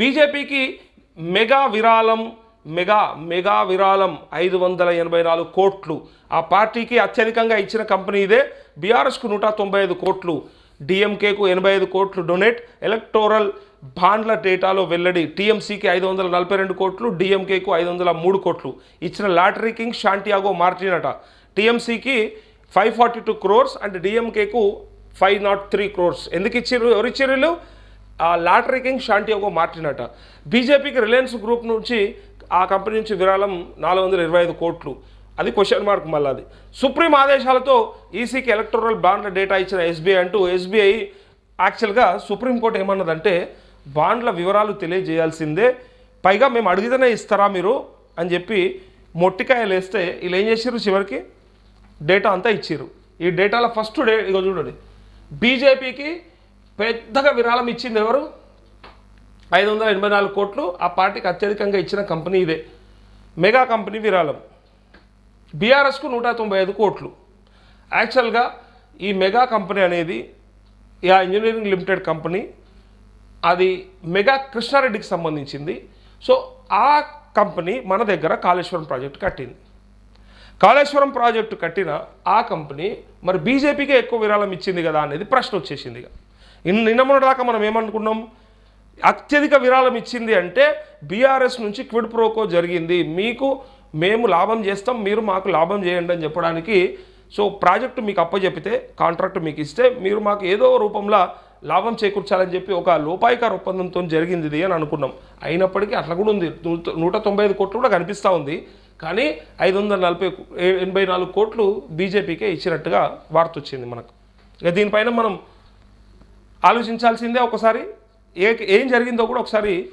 బీజేపీకి మెగా విరాళం mega mega విరాళం ఐదు వందల ఎనభై నాలుగు కోట్లు. ఆ పార్టీకి అత్యధికంగా ఇచ్చిన కంపెనీ ఇదే. బీఆర్ఎస్కు నూట తొంభై ఐదు కోట్లు. డిఎంకేకు ఎనభై ఐదు కోట్లు డొనేట్. ఎలక్టోరల్ బాండ్ల డేటాలో వెల్లడి. టీఎంసీకి ఐదు వందల నలభై రెండు కోట్లు డిఎంకేకు ఐదు వందల మూడు కోట్లు. ఇచ్చిన లాటరీ కింగ్ షాంటియాగో మార్టినట. టీఎంసీకి five forty two crores and డిఎంకేకు five not three crores. ఎందుకు ఇచ్చిర్రు? ఎవరు ఇచ్చిర్రు వీళ్ళు? ఆ లాటరీ కింగ్ శాంటియాగో మార్టిన్ అట బీజేపీకి రిలయన్స్ గ్రూప్ నుంచి ఆ కంపెనీ నుంచి విరాళం నాలుగు వందల ఇరవై ఐదు కోట్లు. అది క్వశ్చన్ మార్క్ మళ్ళీ అది. సుప్రీం ఆదేశాలతో ఈసీకి ఎలక్టోరల్ బాండ్ల డేటా ఇచ్చిన ఎస్బీఐ అంటూ ఎస్బీఐ యాక్చువల్గా సుప్రీంకోర్టు ఏమన్నదంటే బాండ్ల వివరాలు తెలియజేయాల్సిందే. పైగా మేము అడిగితేనే ఇస్తారా మీరు? అని చెప్పి మొట్టికాయలు వేస్తే వీళ్ళు ఏం చేసారు చివరికి? డేటా అంతా ఇచ్చిర్రు. ఈ డేటాలో ఫస్ట్ డే ఇక చూడండి. బీజేపీకి పెద్దగా విరాళం ఇచ్చింది ఎవరు? ఐదు వందల ఎనభై నాలుగు కోట్లు ఆ పార్టీకి అత్యధికంగా ఇచ్చిన కంపెనీ ఇదే. మెగా కంపెనీ విరాళం. బీఆర్ఎస్కు నూట తొంభై ఐదు కోట్లు. యాక్చువల్గా ఈ మెగా కంపెనీ అనేది ఆ ఇంజనీరింగ్ లిమిటెడ్ కంపెనీ అది మెగా కృష్ణారెడ్డికి సంబంధించింది. సో ఆ కంపెనీ మన దగ్గర కాళేశ్వరం ప్రాజెక్ట్ కట్టింది. కాళేశ్వరం ప్రాజెక్టు కట్టిన ఆ కంపెనీ మరి బీజేపీకే ఎక్కువ విరాళం ఇచ్చింది కదా అనేది ప్రశ్న వచ్చేసింది ఇక. నిన్న దాకా మనం ఏమనుకున్నాం? అత్యధిక విరాళం ఇచ్చింది అంటే బీఆర్ఎస్ నుంచి క్విడ్ ప్రోకో జరిగింది. మీకు మేము లాభం చేస్తాం మీరు మాకు లాభం చేయండి అని చెప్పడానికి. సో ప్రాజెక్టు మీకు అప్పచెప్పితే కాంట్రాక్ట్ మీకు ఇస్తే మీరు మాకు ఏదో రూపంలో లాభం చేకూర్చాలని చెప్పి ఒక లోపాయికార ఒప్పందంతో జరిగింది ఇది అని అనుకున్నాం. అయినప్పటికీ అట్లా కూడా ఉంది. నూట- నూట తొంభై ఐదు కోట్లు కూడా కనిపిస్తూ ఉంది. కానీ ఐదు వందల నలభై ఏ- ఎనభై నాలుగు కోట్లు బీజేపీకే ఇచ్చినట్టుగా వార్త వచ్చింది మనకు. ఇక దీనిపైన మనం ఆలోచించాల్సిందే ఒకసారి. ఏ ఏం జరిగిందో కూడా ఒకసారి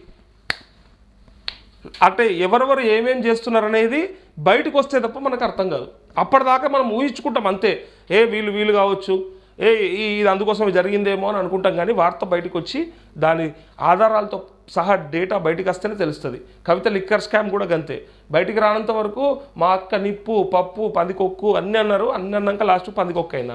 అంటే ఎవరెవరు ఏమేం చేస్తున్నారు అనేది బయటకు వస్తే తప్ప మనకు అర్థం కాదు. అప్పటిదాకా మనం ఊహించుకుంటాం అంతే. ఏ వీళ్ళు వీళ్ళు కావచ్చు. ఏ ఈ- ఇది అందుకోసం జరిగిందేమో అని అనుకుంటాం కానీ వార్త బయటకు వచ్చి దాని ఆధారాలతో సహా డేటా బయటకు వస్తేనే తెలుస్తుంది. కవిత లిక్కర్ స్కామ్ కూడా గంతే. బయటికి రానంత వరకు మా అక్క నిప్పు పప్పు పందికొక్కు అన్నీ అన్నారు. అన్నీ అన్నాక లాస్ట్ పందికొక్క అయింది